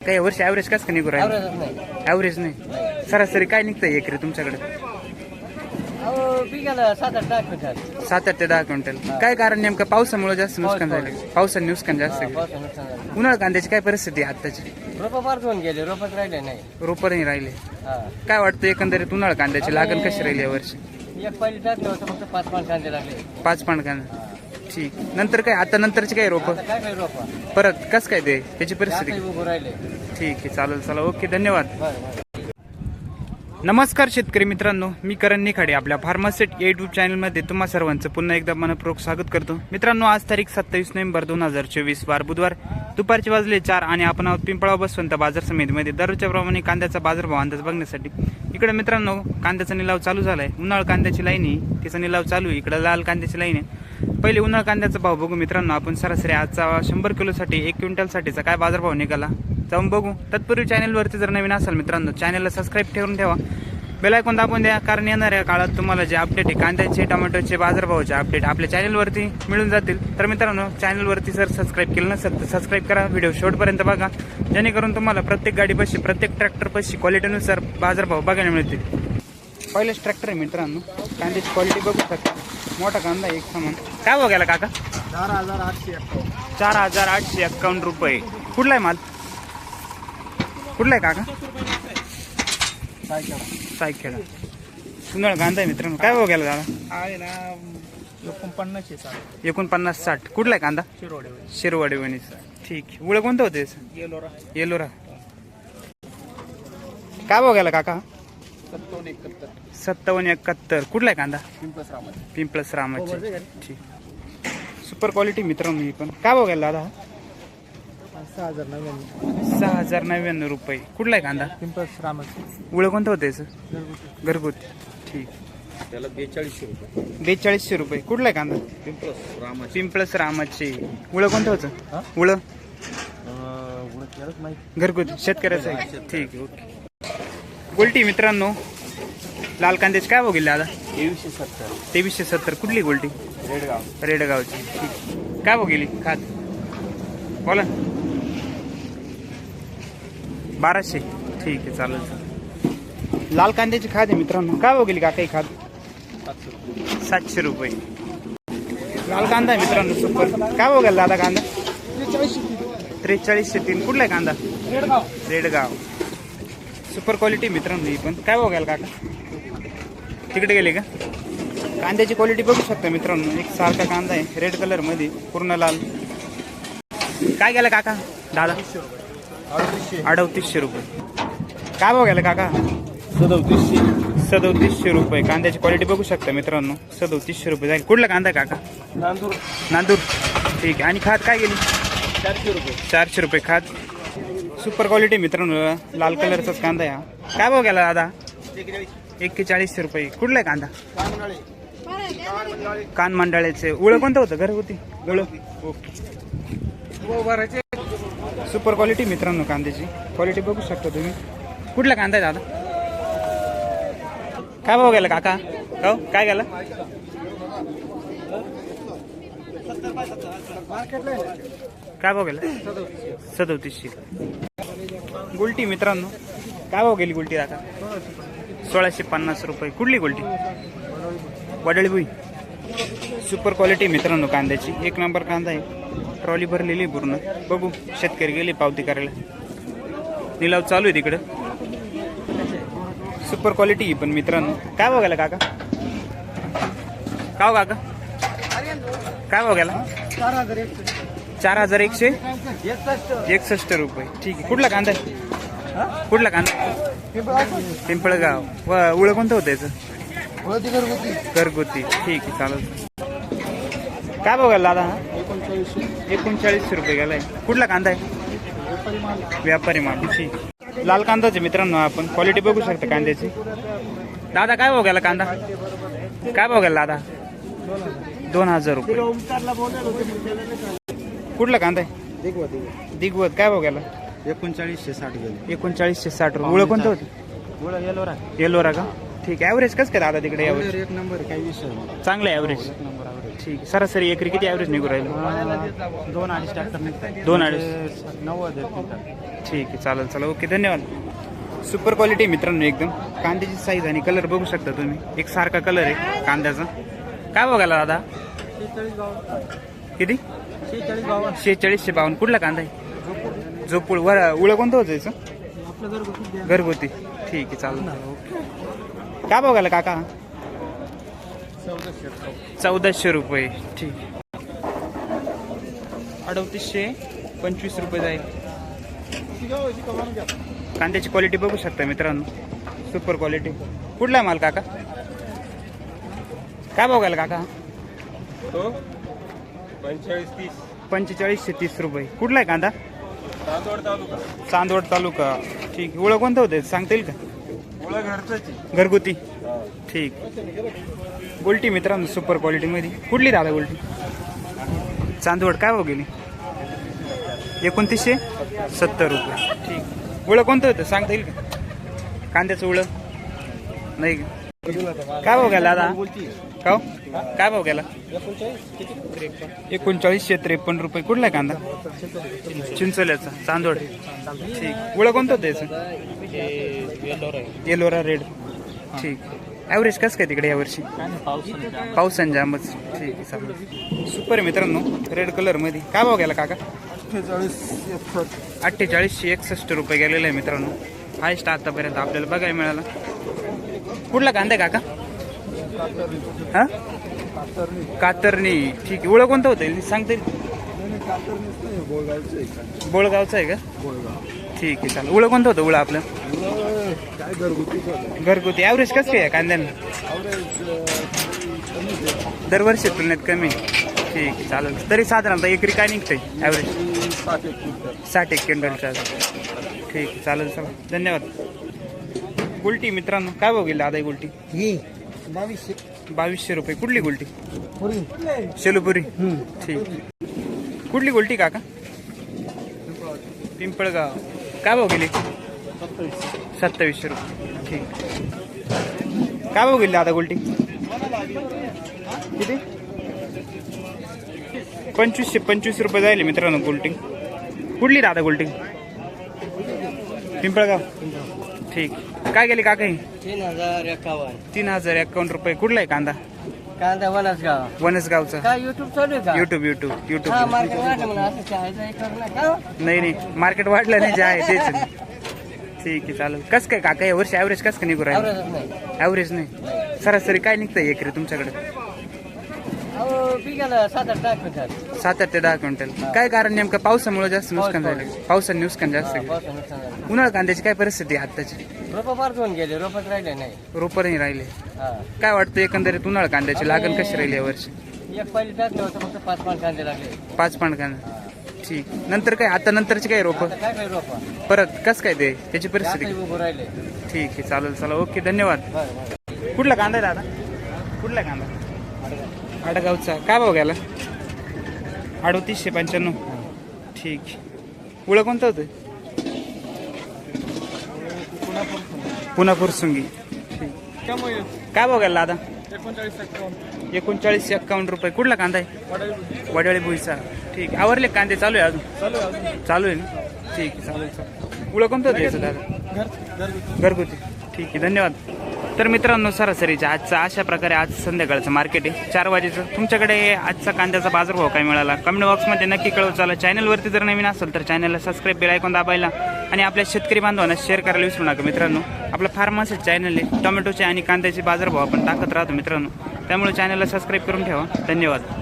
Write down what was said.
काही वर्ष ॲव्हरेज कसं का निघू राहिलं? आवडतच नाही. ॲव्हरेज नाही. सरासरी काय निघतंय एकरी तुमच्याकडे? अहो सात आठ सात ते दहा क्विंटल. काय कारण नेमकं पावसामुळे जास्त नुकसान पाऊस, झालं पावसाने नुकसान जास्त आहे. पावसानं नुकसान झालं. उन्हाळा कांद्याची काय परिस्थिती आहे आत्ताची? रोपं पार होऊन गेले रोपच राहिले नाही. रोपं नाही राहिले. हा. काय वाटतं एकंदरीत उन्हाळा कांद्याची लागण कशी राहिली यावर्षी एक पहिली टाकलं होतं फक्त पाच पाच कांदे लागले. पाच पाण कांदा. ठीक नंतर काय? आता नंतरची काय रोपं? आता काय काय रोपं? परत कसं काय ते? त्याची परिस्थिती? आता उभं राहिले. ठीक आहे चालेल चला ओके धन्यवाद. बरं बरं नमस्कार शेतकरी मित्रांनो. मी करण निखाडे आपल्या फार्मासेट युट्यूब चॅनलमध्ये तुम्हा सर्वांचं पुन्हा एकदा मनपूर्वक स्वागत करतो. मित्रांनो आज तारीख सत्तावीस नोव्हेंबर दोन हजार चोवीस वार बुधवार. दुपारचे वाजले चार आणि आपण आहोत पिंपळा बसवंत बाजार समितीमध्ये. दररोजच्या प्रमाणे कांद्याचा बाजारभाव अंदाज बघण्यासाठी. इकडे मित्रांनो कांद्याचा निलाव चालू झालाय. उन्हाळ कांद्याची लाईन आहे तिचा निलाव चालू आहे. इकडे लाल कांद्याची लाईन आहे. पहिले उन्हाळ कांद्याचा भाव बघू मित्रांनो. आपण सरासरी आजचा शंभर किलोसाठी एक क्विंटलसाठीचा काय बाजारभाव निघाला? जाऊन बघू. तत्पूर्वी चॅनलवरती जर नवीन असाल मित्रांनो चॅनलला सबस्क्राईब ठेवून ठेवा. बेल दाबून द्या कारण येणाऱ्या काळात तुम्हाला जे अपडेट आहे कांद्याचे टोमॅटोचे बाजारभावाचे अपडेट आपल्या चॅनलवरती मिळून जातील. तर मित्रांनो चॅनलवरती जर सबस्क्राईब केलं नसेल तर सबस्क्राईब करा. व्हिडिओ शेवटपर्यंत बघा. जेणेकरून तुम्हाला प्रत्येक गाडीपाशी प्रत्येक ट्रॅक्टरपाशी क्वालिटीनुसार बाजारभाव बघायला मिळतील. पहिलेच ट्रॅक्टर आहे मित्रांनो. कांद्याची क्वालिटी बघू शकता. मोठा कांदा एक समान. काय भाव गेला काका? चार हजार आठशे चार हजार आठशे एक्कावन्न रुपये. कुठला आहे माल? कुठला आहे काका? सायखेडा. सुंदर कांदा आहे मित्रांनो. काय भाव गेला दादा? आहे ना एकोणपन्नास आहे चालेल एकोणपन्नास साठ. कुठला आहे कांदा? शिरोडे. शिरवाडी वणीचा ठीक आहे. उळं कोणतं होते गेलोरा येलोरा. काय भाव गेला काका? सत्तावन्न एकाहत्तर. सत्तावन्न एकाहत्तर. कुठला आहे कांदा? पिंपल्स रामत पिंपल्स रामाचे ठीक. सुपर क्वालिटी मित्रांनो ही पण. काय गेला दादा? सहा हजार नव्याण्णव. सहा हजार नव्याण्णव रुपये. कुठला आहे कांदा? पिंपल्स रामत उळं कोणतं होतं याचं? घरगुती. ठीक. त्याला बेचाळीसशे रुपये. बेचाळीसशे रुपये. कुठला आहे कांदा? पिंपल्स रामत पिंपळस रामाचे उळं कोणतं हा? होतं उळं घरगुती. शेतकऱ्याचं आहे. ठीक आहे ओके. गोल्टी मित्रांनो. लाल कांद्याचे काय भाव गेले दादा तेवीसशे सत्तर. तेवीसशे सत्तर. कुठली गोल्टी? रेडगाव. रेडगावची. ठीक काय भाव गेली? खात. बोला. बाराशे. ठीक आहे चालेल चालेल. लाल कांद्याची खाद आहे मित्रांनो. काय भाव गेली काका ही खाद सातशे रुपये. लाल कांदा आहे मित्रांनो सुपर. काय भाव गेला दादा कांदा? त्रेचाळीसशे तीन. कुठला आहे कांदा? रेडगाव. रेडगाव. सुपर क्वालिटी मित्रांनो ही पण. काय बघायला काका? तिकडे गेले का? कांद्याची क्वालिटी बघू शकता मित्रांनो. एक सारखा कांदा आहे. रेड कलरमध्ये पूर्ण लाल. काय गेलं काका? दादा? अडतीसशे रुपये. काय गेलं काका? सदोतीसशे. सदोतीसशे रुपये. कांद्याची क्वालिटी बघू शकता मित्रांनो. सदोतीसशे रुपये जाईल. कुठला कांदा काका? नांदूर. नांदूर. ठीक आहे. आणि खात काय गेली? चारशे रुपये. चारशे रुपये खात. सुपर क्वालिटी मित्रांनो. लाल कलरचाच कांदा या काय भाव गेला दादा? एक्केचाळीसशे रुपये. कुठला आहे कांदा? कान मंडाळ्याचे उळं कोणतं होतं? घरगुती? उळ ओके. सुपर क्वालिटी मित्रांनो कांद्याची. क्वालिटी बघू शकता तुम्ही. कुठला कांदा आहे दादा? काय भाव गेला काका? हो काय गेला? काय भाव गेला? सदोतीसशे. गुलटी मित्रांनो. काय भाव गेली गुलटी आता सोळाशे पन्नास रुपये. कुठली गुलटी? वडळी भुई सुपर क्वालिटी मित्रांनो कांद्याची. एक नंबर कांदा आहे. ट्रॉली भरलेली पूर्ण. बघू शेतकरी गेले पावती करायला. निलाव चालू आहे तिकडं. सुपर क्वालिटी ही पण मित्रांनो. काय बघायला काका? का हो काका? काय बघायला चार हजार एकशे. एकसष्ट रुपये. ठीक आहे. कुठला कांदा आहे? कुठला कांदा पिंपळगाव. व उळं कोणतं होतं याचं? घरगुती. घरगुती ठीक आहे चालेल. काय बघायला दादा हा? एकोणचाळीसशे रुपये गेलाय. कुठला कांदा आहे? व्यापारी माल. ठीक लाल कांदाचे मित्रांनो आपण. क्वालिटी बघू शकता कांद्याची. दादा काय बघायला कांदा? काय बघायला दादा? दोन हजार रुपये. कुठला कांदा आहे? दिगवत. काय बघायला एकोणचाळीसशे साठ गेले. एकोणचाळीसशे साठ रुपये. उळं कोणतं होतं? गोळा येलोरा येलोरा का? ठीक आहे. ॲव्हरेज कसं काय दादा तिकडे ॲव्हरेज एक नंबर काही विषय नाही. चांगलं ॲव्हरेज एक नंबर ठीक. सरासरी एकरी किती ॲव्हरेज निघू राहिलं? दोन अडीच ट्रॅक्टर निघतात. दोन अडीच. नव्वद आहेत ठीक आहे. चालेल चला ओके धन्यवाद. सुपर क्वालिटी आहे मित्रांनो एकदम. कांद्याची साईज आणि कलर बघू शकता तुम्ही. एक सारखा कलर आहे कांद्याचा. काय बघायला दादा? शेहेचाळीस बावन्न. किती? शेहेचाळीस बावन्न. शेहेचाळीसशे बावन्न. कुठला कांदा आहे? झोपूळ वर उळं कोणतं होतं याचं आपलं घरगुती ठीक आहे चालेल काय बघायला काका? चौदाशे रुपये. ठीक अडतीसशे पंचवीस रुपये जाईल. कांद्याची क्वालिटी बघू शकता मित्रांनो. सुपर क्वालिटी कुठला आहे माल काका? काय बघायला काका? पंचेचाळीस तीस. पंचेचाळीसशे तीस रुपये. कुठला आहे कांदा? तालुका. चांदवड तालुका. ठीक. ओळख कोणतं होतं? सांगता येईल का? ओळख घरगुती. ठीक. गोल्टी मित्रांनो सुपर क्वालिटीमध्ये कुठली दादा गोल्टी? चांदवड. काय भाव गेली? एकोणतीसशे सत्तर रुपये. ठीक. उळं कोणतं होतं? सांगता येईल का? कांद्याचं उळं नाही का? काय भाव गेला दादा? का काय भाव गेला? एकोणचाळीसशे त्रेपन्न रुपये. कुठला आहे कांदा? चिंचोल्याचा चांदोड ठीक. उळं कोणतं होतं याचं? येलोरा रेड. ठीक. ॲव्हरेज कसं काय तिकडे यावर्षी पाऊस आणि जामच. ठीक आहे चालेल. सुपर आहे मित्रांनो. रेड कलरमध्ये काय भाव गेला काका? अठ्ठेचाळीसशे एकसष्ट रुपये गेलेले आहे मित्रांनो. हायस्ट आतापर्यंत आपल्याला बघायला मिळाला. कुठला कांदा आहे काका? हा? कातरणी. ठीक आहे. उळं कोणतं होतं? सांगता. येईल बोळगावचं आहे का? ठीक आहे चालेल. उळं कोणतं होतं? उळं आपलं. घरगुती. ॲव्हरेज कसं आहे कांद्यानं? दरवर्षी तुलनेत कमी ठीक आहे चालेल. तरी साधारणतः एकरी काय निघतंय? ॲव्हरेज साठ एक साठ क्विंटलच्या ठीक आहे चालेल चला धन्यवाद. गुलटी मित्रांनो काय बघितलं दादा ही गुलटी? ही बावीसशे. बावीसशे रुपये. कुठली गुलटी? पुरी. शेलुपुरी? ठीक. कुठली गुलटी काका? पिंपळगाव. काय भाव गेली? सत्तावीसशे रुपये. ठीक. काय भाव गेली दादा गुलटी? किती? पंचवीसशे पंचवीस रुपये जाईल मित्रांनो गुलटी. कुठली दादा गुलटी? पिंपळगाव. ठीक. काय गेली काका ही? तीन हजार एकावन्न. तीन हजार एकावन्न रुपये. कुठला आहे कांदा? कांदा वनसगाव. वनसगावचा. काय युट्यूब चालू आहे का? युट्यूब युट्यूब हा युट्यूब मार्केट वाढलं म्हणून असं चहायचं एक करू नका नाही नाही. मार्केट वाढलं नाही जे आहे तेच आहे. ठीक आहे चालेल. कसं काय काका या वर्षी ॲव्हरेज कसं काय निघू राहिलं? आवडतच नाही. ॲव्हरेज नाही. सरासरी काय निघतंय एकरी तुमच्याकडे? सात आठ ते दहा क्विंटल. काय कारण नेमकं पावसामुळे जास्त नुकसान झालं? पावसाने नुकसान जास्त झालं. उन्हाळा कांद्याची काय परिस्थिती आहे आत्ताची? रोपं पार धुवून गेले रोपच राहिले नाही. रोपं नाही राहिले. हा. काय वाटतं एकंदरीत उन्हाळा कांद्याची लागण कशी राहिली या वर्षी? एक पहिली टाकलं होतं फक्त पाच पाच कांदे लागले. पाच पाण कांदा. ठीक. नंतर काय? आता नंतरची काय रोपं? आता काय काय रोपा? परत कसं काय ते? त्याची परिस्थिती आता उभं राहिले. ठीक आहे चालेल चला ओके धन्यवाद. बरं बरं. कुठला कांदा आहे दादा? कुठला कांदा? आडगावचा. काय भाव घ्याला अडोतीसशे पंच्याण्णव. ठीक. उळं कोणतं होतं? पुन्हा फुरसुंगी ठीक काय भाव घ्याला दादा? एकोणचाळीस एक्कावन्न. रुपये. कुठला कांदा आहे? वडाळी भुईचा ठीक. आहे. आवरले कांदे? चालू आहे अजून? चालू आहे ना? ठीक. आहे चालेल. उळं कोणतं होतं दादा? घरगुती. ठीक आहे. धन्यवाद. तर मित्रांनो सरासरीच्या आजचं अशा प्रकारे आज संध्याकाळचं मार्केट आहे. चार वाजेचं. तुमच्याकडे आजचा कांद्याचा बाजारभाव काय मिळाला? कमेंट बॉक्समध्ये नक्की कळव चाला. चॅनलवरती जर नवीन असेल तर चॅनलला सबस्क्राईब बेल ऐकून दाबायला आणि आपल्या शेतकरी बांधवांना शेअर करायला विसरू नका मित्रांनो. आपलं फार्मास चॅनल आहे. टोमॅटोचे आणि कांद्याचे बाजारभाव आपण टाकत राहतो मित्रांनो. त्यामुळे चॅनलला सबस्क्राईब करून ठेवा. धन्यवाद.